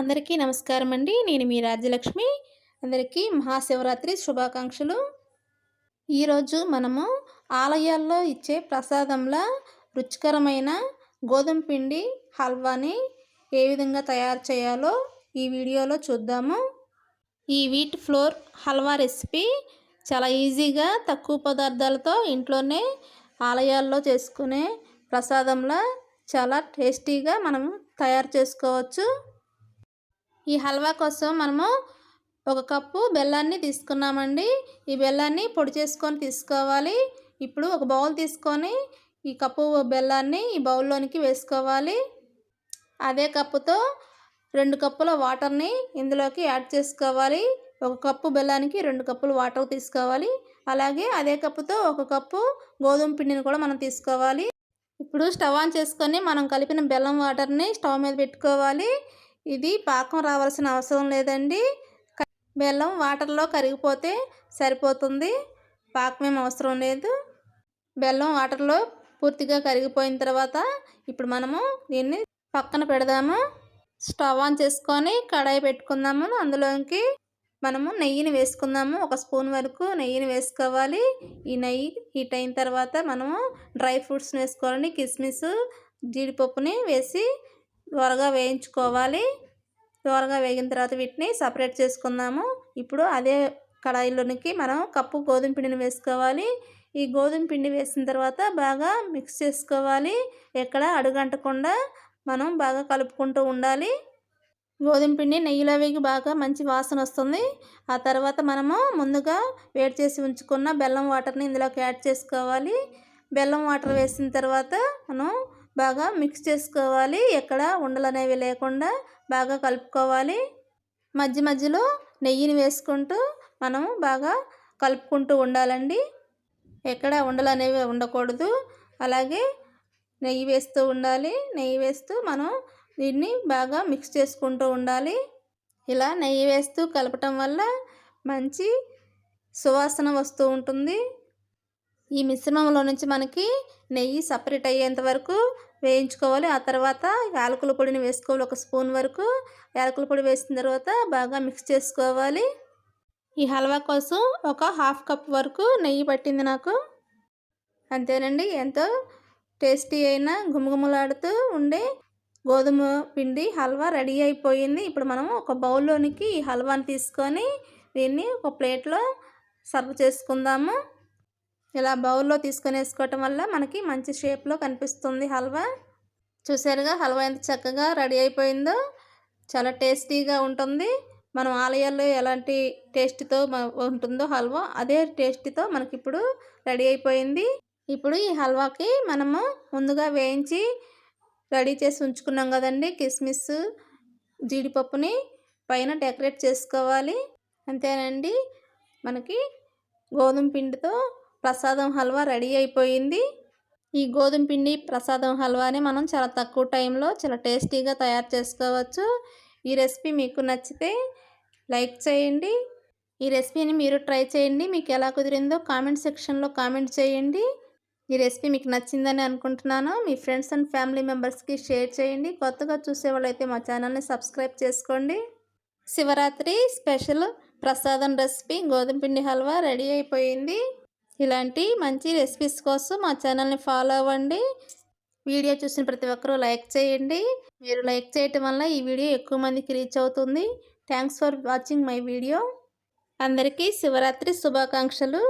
అందరికీ నమస్కారం అండి నేను మీ రాజ్యలక్ష్మి. అందరికీ మహాశివరాత్రి శుభాకాంక్షలు. ఈరోజు మనము ఆలయాల్లో ఇచ్చే ప్రసాదంలా రుచికరమైన గోధుమ పిండి హల్వాని ఏ విధంగా తయారు చేయాలో ఈ వీడియోలో చూద్దాము. ఈ వీట్ ఫ్లోర్ హల్వా రెసిపీ చాలా ఈజీగా తక్కువ పదార్థాలతో ఇంట్లోనే ఆలయాల్లో చేసుకునే ప్రసాదంలా చాలా టేస్టీగా మనం తయారు చేసుకోవచ్చు. ఈ హల్వా కోసం మనము ఒక కప్పు బెల్లాన్ని తీసుకున్నామండి. ఈ బెల్లాన్ని పొడి చేసుకొని తీసుకోవాలి. ఇప్పుడు ఒక బౌల్ తీసుకొని ఈ కప్పు బెల్లాన్ని ఈ బౌల్లోనికి వేసుకోవాలి. అదే కప్పుతో రెండు కప్పుల వాటర్ని ఇందులోకి యాడ్ చేసుకోవాలి. ఒక కప్పు బెల్లానికి రెండు కప్పులు వాటర్ తీసుకోవాలి. అలాగే అదే కప్పుతో ఒక కప్పు గోధుమ పిండిని కూడా మనం తీసుకోవాలి. ఇప్పుడు స్టవ్ ఆన్ చేసుకొని మనం కలిపిన బెల్లం వాటర్ని స్టవ్ మీద పెట్టుకోవాలి. ఇది పాకం రావాల్సిన అవసరం లేదండి. బెల్లం వాటర్లో కరిగిపోతే సరిపోతుంది. పాకం ఏం అవసరం లేదు. బెల్లం వాటర్లో పూర్తిగా కరిగిపోయిన తర్వాత ఇప్పుడు మనము దీన్ని పక్కన పెడదాము. స్టవ్ ఆన్ చేసుకొని కడాయి పెట్టుకుందాము. అందులోకి మనము నెయ్యిని వేసుకుందాము. ఒక స్పూన్ వరకు నెయ్యిని వేసుకోవాలి. ఈ నెయ్యి హీట్ అయిన తర్వాత మనము డ్రై ఫ్రూట్స్ని వేసుకోవాలండి. కిస్మిస్ జీడిపప్పుని వేసి త్వరగా వేయించుకోవాలి. త్వరగా వేగిన తర్వాత వీటిని సపరేట్ చేసుకుందాము. ఇప్పుడు అదే కడాయిలోనికి మనం కప్పు గోధుమ పిండిని వేసుకోవాలి. ఈ గోధుమ పిండి వేసిన తర్వాత బాగా మిక్స్ చేసుకోవాలి. ఎక్కడ అడుగంటకుండా మనం బాగా కలుపుకుంటూ ఉండాలి. గోధుమ పిండి నెయ్యిలో వేగి బాగా మంచి వాసన వస్తుంది. ఆ తర్వాత మనము ముందుగా వేడి చేసి ఉంచుకున్న బెల్లం వాటర్ని ఇందులోకి యాడ్ చేసుకోవాలి. బెల్లం వాటర్ వేసిన తర్వాత మనం బాగా మిక్స్ చేసుకోవాలి. ఎక్కడ ఉండలు అనేవి లేకుండా బాగా కలుపుకోవాలి. మధ్య మధ్యలో నెయ్యిని వేసుకుంటూ మనం బాగా కలుపుకుంటూ ఉండాలండి. ఎక్కడ ఉండలు అనేవి ఉండకూడదు. అలాగే నెయ్యి వేస్తూ ఉండాలి. నెయ్యి వేస్తూ మనం దీన్ని బాగా మిక్స్ చేసుకుంటూ ఉండాలి. ఇలా నెయ్యి వేస్తూ కలపటం వల్ల మంచి సువాసన వస్తూ ఉంటుంది. ఈ మిశ్రమంలో నుంచి మనకి నెయ్యి సపరేట్ అయ్యేంత వరకు వేయించుకోవాలి. ఆ తర్వాత యాలకుల పొడిని వేసుకోవాలి. ఒక స్పూన్ వరకు యాలకుల పొడి వేసిన తర్వాత బాగా మిక్స్ చేసుకోవాలి. ఈ హల్వా కోసం ఒక హాఫ్ కప్ వరకు నెయ్యి పట్టింది నాకు. అంతేనండి. ఎంతో టేస్టీ అయిన గుమగుమలాడుతూ ఉండే గోధుమ పిండి హల్వా రెడీ అయిపోయింది. ఇప్పుడు మనం ఒక బౌల్లోనికి ఈ హల్వాని తీసుకొని దీన్ని ఒక ప్లేట్లో సర్వ్ చేసుకుందాము. ఇలా బౌల్లో తీసుకొని వేసుకోవటం వల్ల మనకి మంచి షేప్లో కనిపిస్తుంది హల్వా. చూసారుగా హల్వా ఎంత చక్కగా రెడీ అయిపోయిందో. చాలా టేస్టీగా ఉంటుంది. మనం ఆలయాల్లో ఎలాంటి టేస్ట్తో ఉంటుందో హల్వా అదే టేస్ట్తో మనకి ఇప్పుడు రెడీ అయిపోయింది. ఇప్పుడు ఈ హల్వాకి మనము ముందుగా వేయించి రెడీ చేసి ఉంచుకున్నాం కదండి కిస్మిస్ జీడిపప్పుని పైన డెకరేట్ చేసుకోవాలి. అంతేనండి. మనకి గోధుమ పిండితో ప్రసాదం హల్వా రెడీ అయిపోయింది. ఈ గోధుమ పిండి ప్రసాదం హల్వాని మనం చాలా తక్కువ టైంలో చాలా టేస్టీగా తయారు చేసుకోవచ్చు. ఈ రెసిపీ మీకు నచ్చితే లైక్ చేయండి. ఈ రెసిపీని మీరు ట్రై చేయండి. మీకు ఎలా కుదిరిందో కామెంట్ సెక్షన్లో కామెంట్ చేయండి. ఈ రెసిపీ మీకు నచ్చిందని అనుకుంటున్నాను. మీ ఫ్రెండ్స్ అండ్ ఫ్యామిలీ మెంబర్స్కి షేర్ చేయండి. కొత్తగా చూసే వాళ్ళైతే మా ఛానల్ని సబ్స్క్రైబ్ చేసుకోండి. శివరాత్రి స్పెషల్ ప్రసాదం రెసిపీ గోధుమ పిండి హల్వా రెడీ అయిపోయింది. ఇలాంటి మంచి రెసిపీస్ కోసం మా ఛానల్ని ఫాలో అవ్వండి. వీడియో చూసిన ప్రతి ఒక్కరూ లైక్ చేయండి. మీరు లైక్ చేయటం వల్ల ఈ వీడియో ఎక్కువ మందికి రీచ్ అవుతుంది. Thanks for watching my video అందరికీ శివరాత్రి శుభాకాంక్షలు.